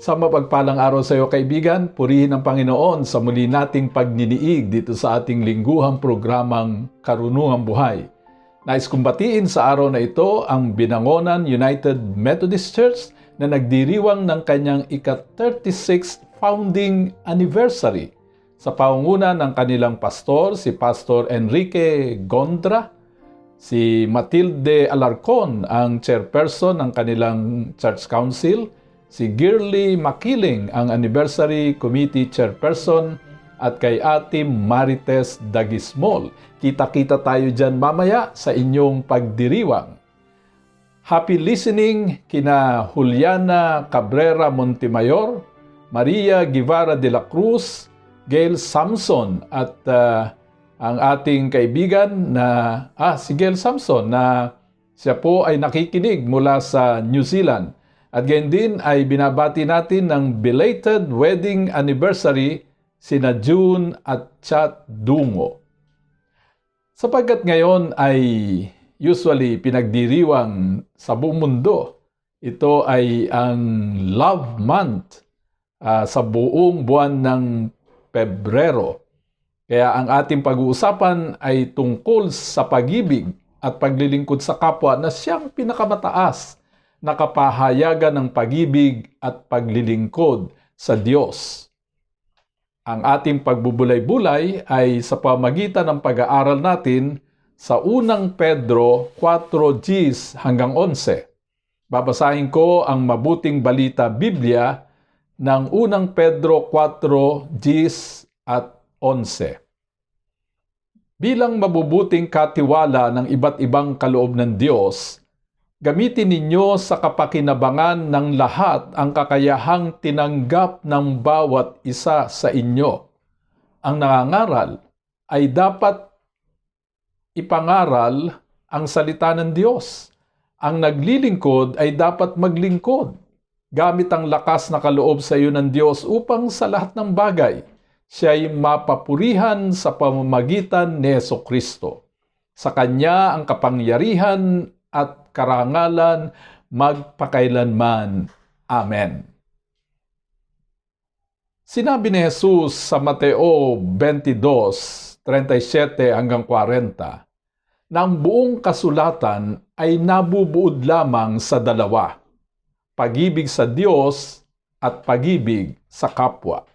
Sa mapagpalang araw sa iyo kaibigan, purihin ang Panginoon sa muli nating pagniniig dito sa ating lingguhang programang Karunungang Buhay. Nais kong batiin sa araw na ito ang Binangonan United Methodist Church na nagdiriwang ng kanyang ika-36th founding anniversary sa paunguna ng kanilang pastor, si Pastor Enrique Gondra, si Matilde Alarcon, ang chairperson ng kanilang church council, si Girly Makiling, ang anniversary committee chairperson, at kay Ate Marites Dagismol. Kita-kita tayo dyan mamaya sa inyong pagdiriwang. Happy listening kina Juliana Cabrera Montemayor, Maria Guevara de la Cruz, Gail Samson at uh, ang ating kaibigan na ah si Gail Samson na siya po ay nakikinig mula sa New Zealand. At gayon din ay binabati natin ng belated wedding anniversary sina June at Chat Dungo. Sapagkat ngayon ay usually pinagdiriwang sa buong mundo, ito ay ang Love Month uh, sa buong buwan ng Pebrero. Kaya ang ating pag-uusapan ay tungkol sa pag-ibig at paglilingkod sa kapwa na siyang pinakamataas na kapahayagan ng pag-ibig at paglilingkod sa Diyos. Ang ating pagbubulay-bulay ay sa pamagitan ng pag-aaral natin sa unang Pedro 4 hanggang 11. Babasahin ko ang mabuting balita Biblia ng unang Pedro 4, 10 at 11. Bilang mabubuting katiwala ng iba't ibang kaloob ng Diyos, gamitin ninyo sa kapakinabangan ng lahat ang kakayahang tinanggap ng bawat isa sa inyo. Ang nangangaral ay dapat ipangaral ang salita ng Diyos. Ang naglilingkod ay dapat maglingkod gamit ang lakas na kaloob sa iyo ng Diyos upang sa lahat ng bagay, siya ay mapapurihan sa pamamagitan ni Yeso Kristo. Sa Kanya ang kapangyarihan at karangalan magpakailanman. Amen. Sinabi ni Jesus sa Mateo 22, 37 hanggang 40, na ang buong kasulatan ay nabubuod lamang sa dalawa pag-ibig sa Diyos at pag-ibig sa kapwa.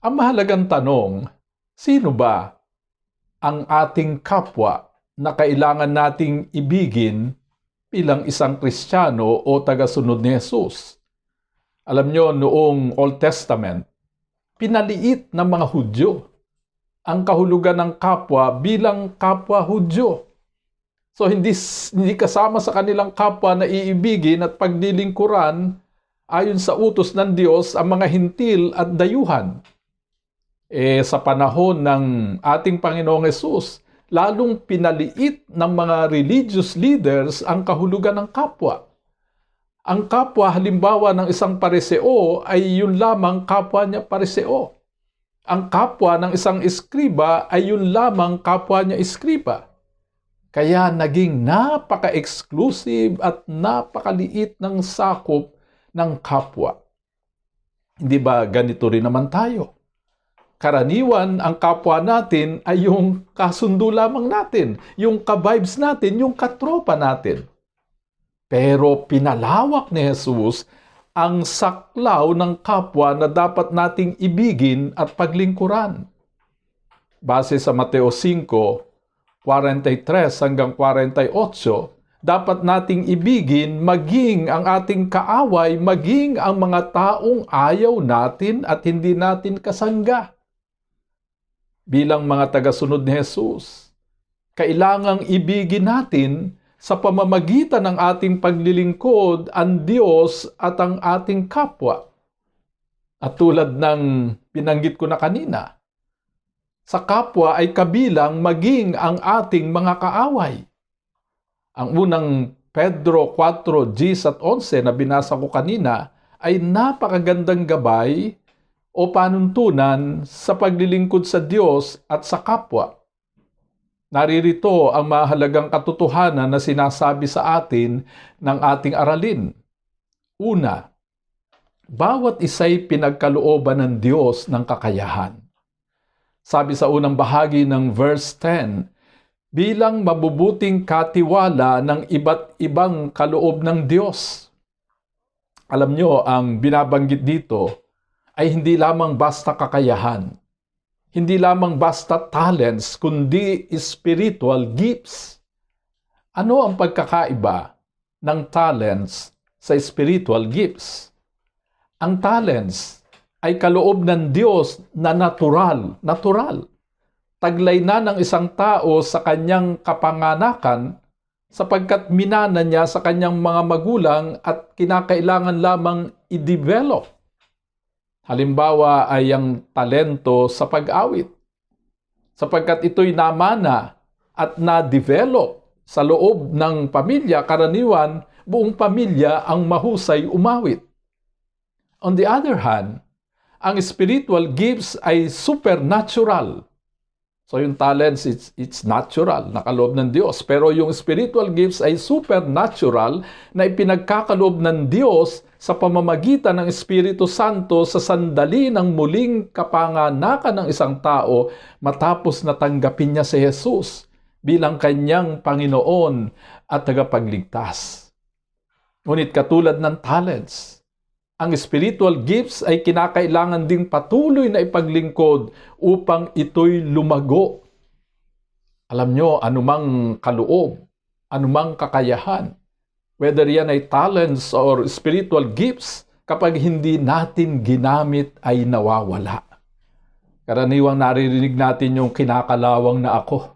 Ang mahalagang tanong, sino ba ang ating kapwa na kailangan nating ibigin bilang isang Kristiyano o tagasunod ni Jesus? Alam nyo, noong Old Testament, pinaliit ng mga Hudyo ang kahulugan ng kapwa bilang kapwa Hudyo. So hindi, hindi kasama sa kanilang kapwa na iibigin at paglilingkuran ayon sa utos ng Diyos ang mga hintil at dayuhan. Eh, sa panahon ng ating Panginoong Yesus, lalong pinaliit ng mga religious leaders ang kahulugan ng kapwa. Ang kapwa halimbawa ng isang pareseo ay yun lamang kapwa niya pareseo. Ang kapwa ng isang eskriba ay yun lamang kapwa niya eskriba. Kaya naging napaka-exclusive at napakaliit ng sakop ng kapwa. Hindi ba ganito rin naman tayo? Karaniwan, ang kapwa natin ay yung kasundo lamang natin, yung ka-vibes natin, yung katropa natin. Pero pinalawak ni Jesus ang saklaw ng kapwa na dapat nating ibigin at paglingkuran. Base sa Mateo 5, 43 hanggang 48, dapat nating ibigin maging ang ating kaaway, maging ang mga taong ayaw natin at hindi natin kasangga. Bilang mga tagasunod ni Jesus, kailangang ibigin natin sa pamamagitan ng ating paglilingkod ang Diyos at ang ating kapwa. At tulad ng binanggit ko na kanina, sa kapwa ay kabilang maging ang ating mga kaaway. Ang unang Pedro 4, Gs at 11 na binasa ko kanina ay napakagandang gabay o panuntunan sa paglilingkod sa Diyos at sa kapwa. Naririto ang mahalagang katotohanan na sinasabi sa atin ng ating aralin. Una, bawat isa'y pinagkalooban ng Diyos ng kakayahan. Sabi sa unang bahagi ng verse 10, bilang mabubuting katiwala ng iba't ibang kaloob ng Diyos. Alam nyo, ang binabanggit dito ay hindi lamang basta kakayahan, hindi lamang basta talents, kundi spiritual gifts. Ano ang pagkakaiba ng talents sa spiritual gifts? Ang talents ay kaloob ng Diyos na natural, natural. Taglay na ng isang tao sa kanyang kapanganakan sapagkat minana niya sa kanyang mga magulang at kinakailangan lamang i-develop Halimbawa ay ang talento sa pag-awit. Sapagkat ito'y namana at na-develop sa loob ng pamilya, karaniwan, buong pamilya ang mahusay umawit. On the other hand, ang spiritual gifts ay supernatural. So yung talents, it's, it's natural, nakaloob ng Diyos. Pero yung spiritual gifts ay supernatural na ipinagkakaloob ng Diyos sa pamamagitan ng Espiritu Santo sa sandali ng muling kapanganakan ng isang tao matapos na tanggapin niya si Jesus bilang kanyang Panginoon at tagapagligtas. Ngunit katulad ng talents, ang spiritual gifts ay kinakailangan ding patuloy na ipaglingkod upang ito'y lumago. Alam nyo, anumang kaloob, anumang kakayahan, whether yan ay talents or spiritual gifts, kapag hindi natin ginamit ay nawawala. Karaniwang naririnig natin yung kinakalawang na ako.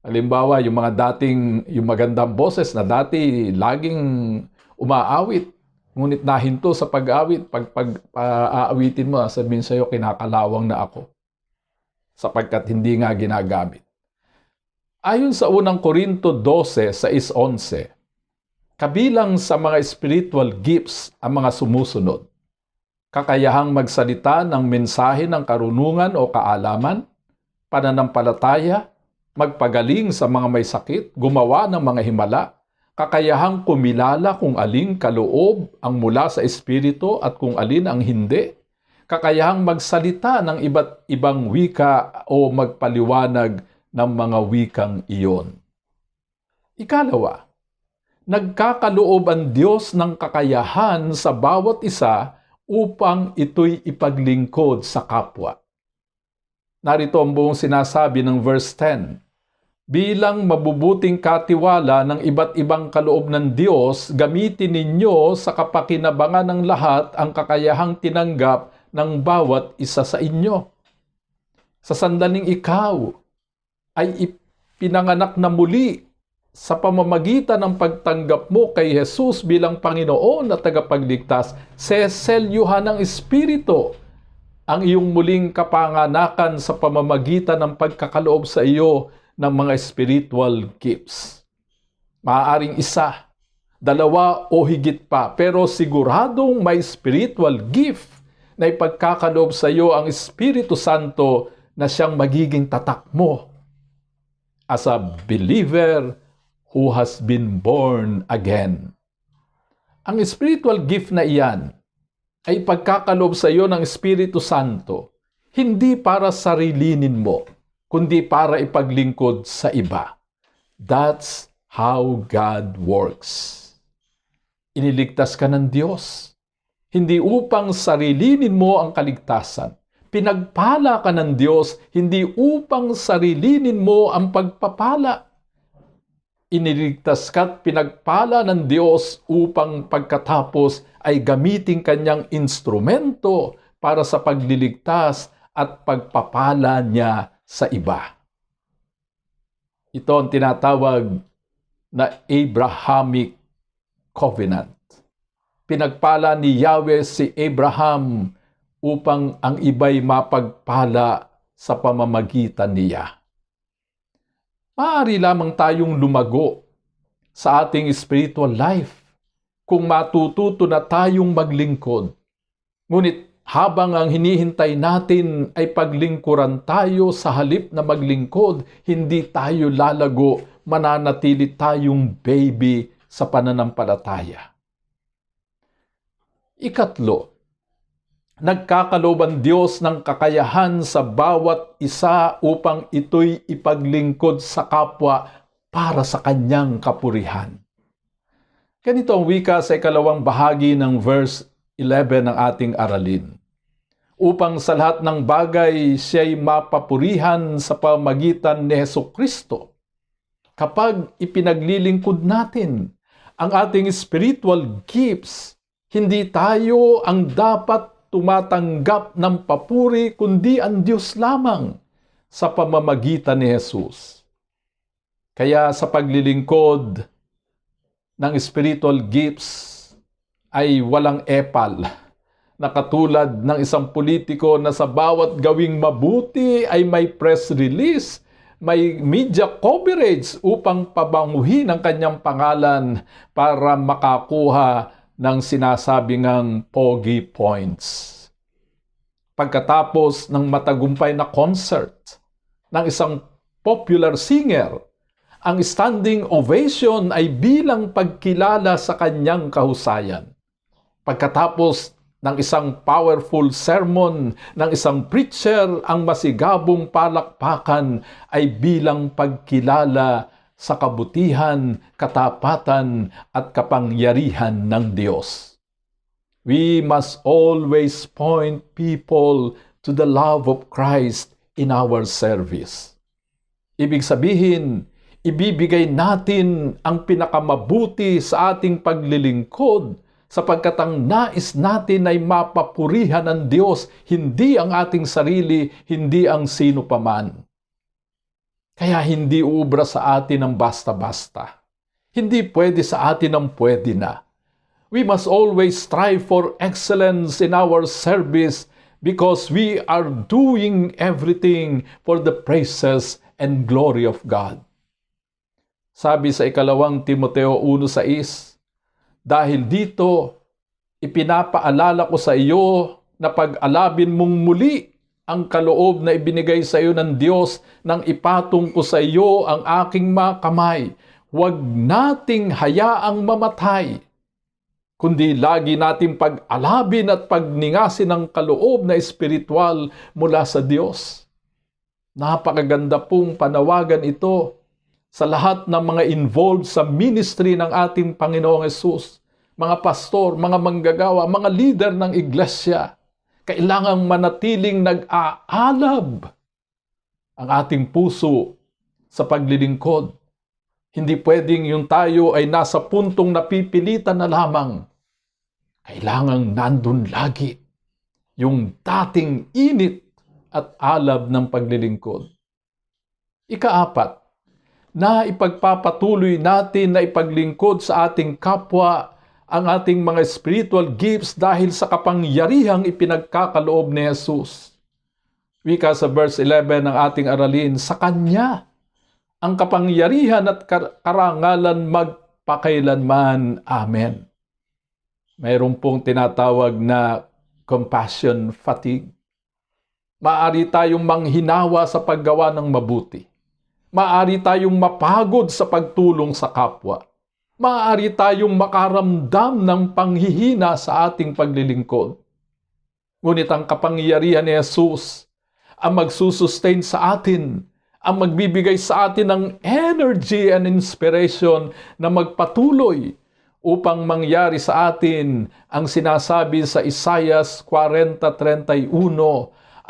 Halimbawa, yung mga dating, yung magandang boses na dati laging umaawit, ngunit nahinto sa pag-awit, pag, pag aawitin mo, sabihin sa'yo, kinakalawang na ako. Sapagkat hindi nga ginagamit. Ayon sa unang Korinto 12 sa 11, Kabilang sa mga spiritual gifts ang mga sumusunod. Kakayahang magsalita ng mensahe ng karunungan o kaalaman, pananampalataya, magpagaling sa mga may sakit, gumawa ng mga himala, kakayahang kumilala kung aling kaloob ang mula sa Espiritu at kung alin ang hindi, kakayahang magsalita ng iba't ibang wika o magpaliwanag ng mga wikang iyon. Ikalawa, nagkakaloob ang Diyos ng kakayahan sa bawat isa upang ito'y ipaglingkod sa kapwa. Narito ang buong sinasabi ng verse 10. Bilang mabubuting katiwala ng iba't ibang kaloob ng Diyos, gamitin ninyo sa kapakinabangan ng lahat ang kakayahang tinanggap ng bawat isa sa inyo. Sa sandaling ikaw ay ipinanganak na muli sa pamamagitan ng pagtanggap mo kay Jesus bilang Panginoon at tagapagligtas, seselyuhan ng Espiritu ang iyong muling kapanganakan sa pamamagitan ng pagkakaloob sa iyo ng mga spiritual gifts. Maaaring isa, dalawa o higit pa, pero siguradong may spiritual gift na ipagkakaloob sa iyo ang Espiritu Santo na siyang magiging tatak mo. As a believer, who has been born again. Ang spiritual gift na iyan ay pagkakalob sa iyo ng Espiritu Santo, hindi para sarilinin mo, kundi para ipaglingkod sa iba. That's how God works. Iniligtas ka ng Diyos, hindi upang sarilinin mo ang kaligtasan. Pinagpala ka ng Diyos, hindi upang sarilinin mo ang pagpapala iniligtas ka't pinagpala ng Diyos upang pagkatapos ay gamitin kanyang instrumento para sa pagliligtas at pagpapala niya sa iba. Ito ang tinatawag na Abrahamic Covenant. Pinagpala ni Yahweh si Abraham upang ang iba'y mapagpala sa pamamagitan niya. Maaari lamang tayong lumago sa ating spiritual life kung matututo na tayong maglingkod. Ngunit habang ang hinihintay natin ay paglingkuran tayo sa halip na maglingkod, hindi tayo lalago, mananatili tayong baby sa pananampalataya. Ikatlo, nagkakaloban Diyos ng kakayahan sa bawat isa upang ito'y ipaglingkod sa kapwa para sa kanyang kapurihan. Ganito ang wika sa ikalawang bahagi ng verse 11 ng ating aralin. Upang sa lahat ng bagay siya'y mapapurihan sa pamagitan ni Heso Kristo. Kapag ipinaglilingkod natin ang ating spiritual gifts, hindi tayo ang dapat tumatanggap ng papuri kundi ang Diyos lamang sa pamamagitan ni Jesus. Kaya sa paglilingkod ng spiritual gifts ay walang epal na katulad ng isang politiko na sa bawat gawing mabuti ay may press release, may media coverage upang pabanguhin ang kanyang pangalan para makakuha ng sinasabing ang pogi points. Pagkatapos ng matagumpay na concert ng isang popular singer, ang standing ovation ay bilang pagkilala sa kanyang kahusayan. Pagkatapos ng isang powerful sermon ng isang preacher, ang masigabong palakpakan ay bilang pagkilala sa kabutihan, katapatan at kapangyarihan ng Diyos. We must always point people to the love of Christ in our service. Ibig sabihin, ibibigay natin ang pinakamabuti sa ating paglilingkod sapagkat ang nais natin ay mapapurihan ng Diyos, hindi ang ating sarili, hindi ang sino paman. Kaya hindi uubra sa atin ang basta-basta. Hindi pwede sa atin ang pwede na. We must always strive for excellence in our service because we are doing everything for the praises and glory of God. Sabi sa ikalawang Timoteo 1.6, Dahil dito, ipinapaalala ko sa iyo na pag-alabin mong muli ang kaloob na ibinigay sa iyo ng Diyos nang ipatong ko sa iyo ang aking mga kamay. Huwag nating hayaang mamatay, kundi lagi nating pag-alabin at pagningasin ang kaloob na espiritual mula sa Diyos. Napakaganda pong panawagan ito sa lahat ng mga involved sa ministry ng ating Panginoong Yesus, mga pastor, mga manggagawa, mga leader ng iglesia, kailangang manatiling nag-aalab ang ating puso sa paglilingkod. Hindi pwedeng yung tayo ay nasa puntong napipilitan na lamang. Kailangang nandun lagi yung dating init at alab ng paglilingkod. Ikaapat, na ipagpapatuloy natin na ipaglingkod sa ating kapwa ang ating mga spiritual gifts dahil sa kapangyarihang ipinagkakaloob ni Jesus. Wika sa verse 11 ng ating aralin, sa Kanya ang kapangyarihan at karangalan magpakailanman. Amen. Mayroon pong tinatawag na compassion fatigue. Maari tayong manghinawa sa paggawa ng mabuti. Maari tayong mapagod sa pagtulong sa kapwa maaari tayong makaramdam ng panghihina sa ating paglilingkod. Ngunit ang kapangyarihan ni Jesus ang magsusustain sa atin, ang magbibigay sa atin ng energy and inspiration na magpatuloy upang mangyari sa atin ang sinasabi sa Isaiah 40.31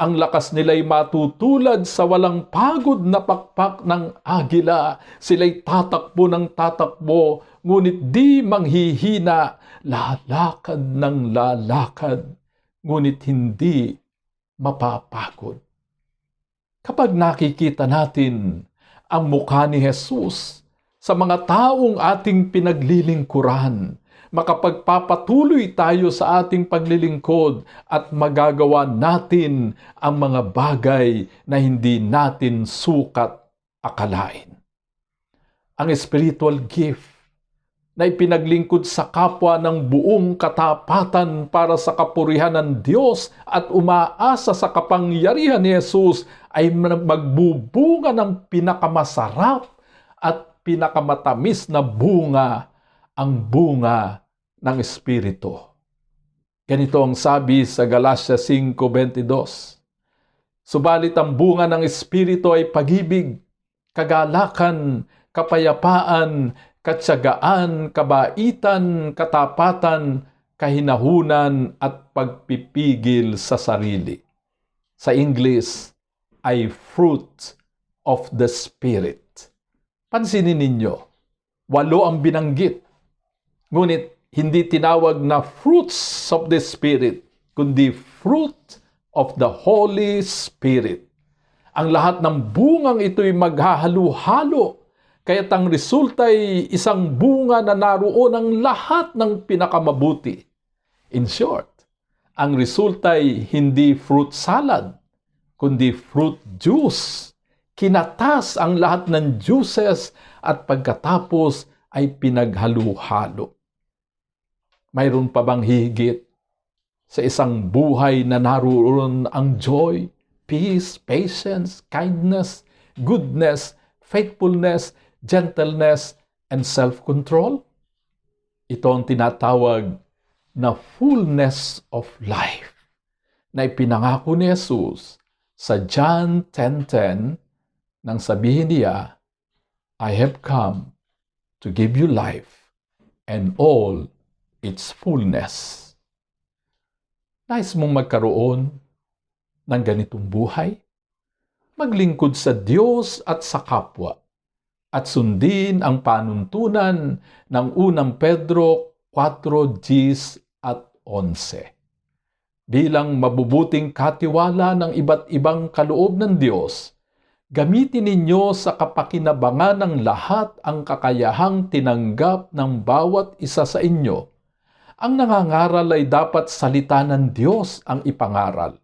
ang lakas nila'y matutulad sa walang pagod na pakpak ng agila. Sila'y tatakbo ng tatakbo, ngunit di manghihina, lalakad ng lalakad, ngunit hindi mapapagod. Kapag nakikita natin ang mukha ni Jesus sa mga taong ating pinaglilingkuran, makapagpapatuloy tayo sa ating paglilingkod at magagawa natin ang mga bagay na hindi natin sukat akalain. Ang spiritual gift na ipinaglingkod sa kapwa ng buong katapatan para sa kapurihan ng Diyos at umaasa sa kapangyarihan ni Jesus ay magbubunga ng pinakamasarap at pinakamatamis na bunga ang bunga ng Espiritu. Ganito ang sabi sa Galatia 5.22. Subalit ang bunga ng Espiritu ay pagibig, kagalakan, kapayapaan, katsagaan, kabaitan, katapatan, kahinahunan at pagpipigil sa sarili. Sa English ay fruit of the Spirit. Pansinin ninyo, walo ang binanggit. Ngunit hindi tinawag na fruits of the Spirit, kundi fruit of the Holy Spirit. Ang lahat ng bungang ito'y maghahalo-halo Kaya't ang resulta ay isang bunga na naroon ang lahat ng pinakamabuti. In short, ang resulta ay hindi fruit salad, kundi fruit juice. Kinatas ang lahat ng juices at pagkatapos ay pinaghalo-halo. Mayroon pa bang higit sa isang buhay na naroon ang joy, peace, patience, kindness, goodness, faithfulness, gentleness, and self-control. Ito ang tinatawag na fullness of life na ipinangako ni Jesus sa John 10.10 nang sabihin niya, I have come to give you life and all its fullness. Nais mong magkaroon ng ganitong buhay? Maglingkod sa Diyos at sa kapwa at sundin ang panuntunan ng unang Pedro 4 Gs at 11. Bilang mabubuting katiwala ng iba't ibang kaloob ng Diyos, gamitin ninyo sa kapakinabangan ng lahat ang kakayahang tinanggap ng bawat isa sa inyo. Ang nangangaral ay dapat salita ng Diyos ang ipangaral.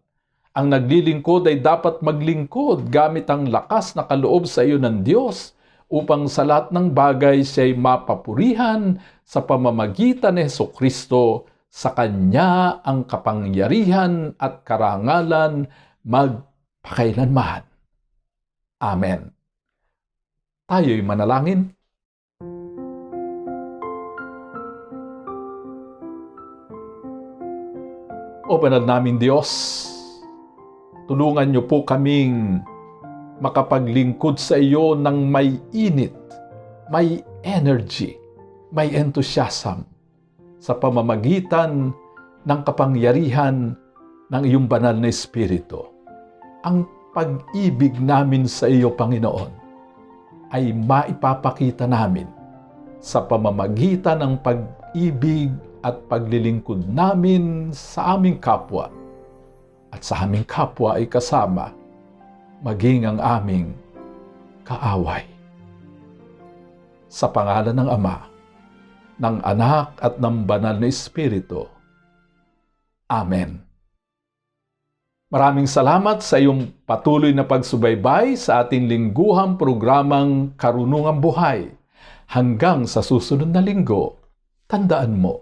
Ang naglilingkod ay dapat maglingkod gamit ang lakas na kaloob sa iyo ng Diyos upang sa lahat ng bagay siya'y mapapurihan sa pamamagitan ni Heso Kristo sa Kanya ang kapangyarihan at karangalan magpakailanman. Amen. Tayo'y manalangin. O banal namin Diyos, tulungan niyo po kaming makapaglingkod sa iyo ng may init, may energy, may enthusiasm sa pamamagitan ng kapangyarihan ng iyong banal na Espiritu. Ang pag-ibig namin sa iyo, Panginoon, ay maipapakita namin sa pamamagitan ng pag-ibig at paglilingkod namin sa aming kapwa at sa aming kapwa ay kasama maging ang aming kaaway. Sa pangalan ng Ama, ng Anak at ng Banal na Espiritu. Amen. Maraming salamat sa iyong patuloy na pagsubaybay sa ating lingguhang programang Karunungang Buhay. Hanggang sa susunod na linggo, tandaan mo,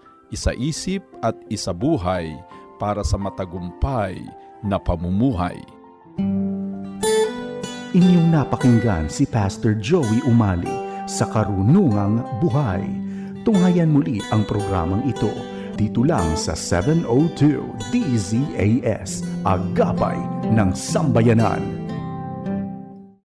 isa-isip at isa-buhay para sa matagumpay na pamumuhay. Inyong napakinggan si Pastor Joey Umali sa Karunungang Buhay Tunghayan muli ang programang ito dito lang sa 702 DZAS, Agapay ng Sambayanan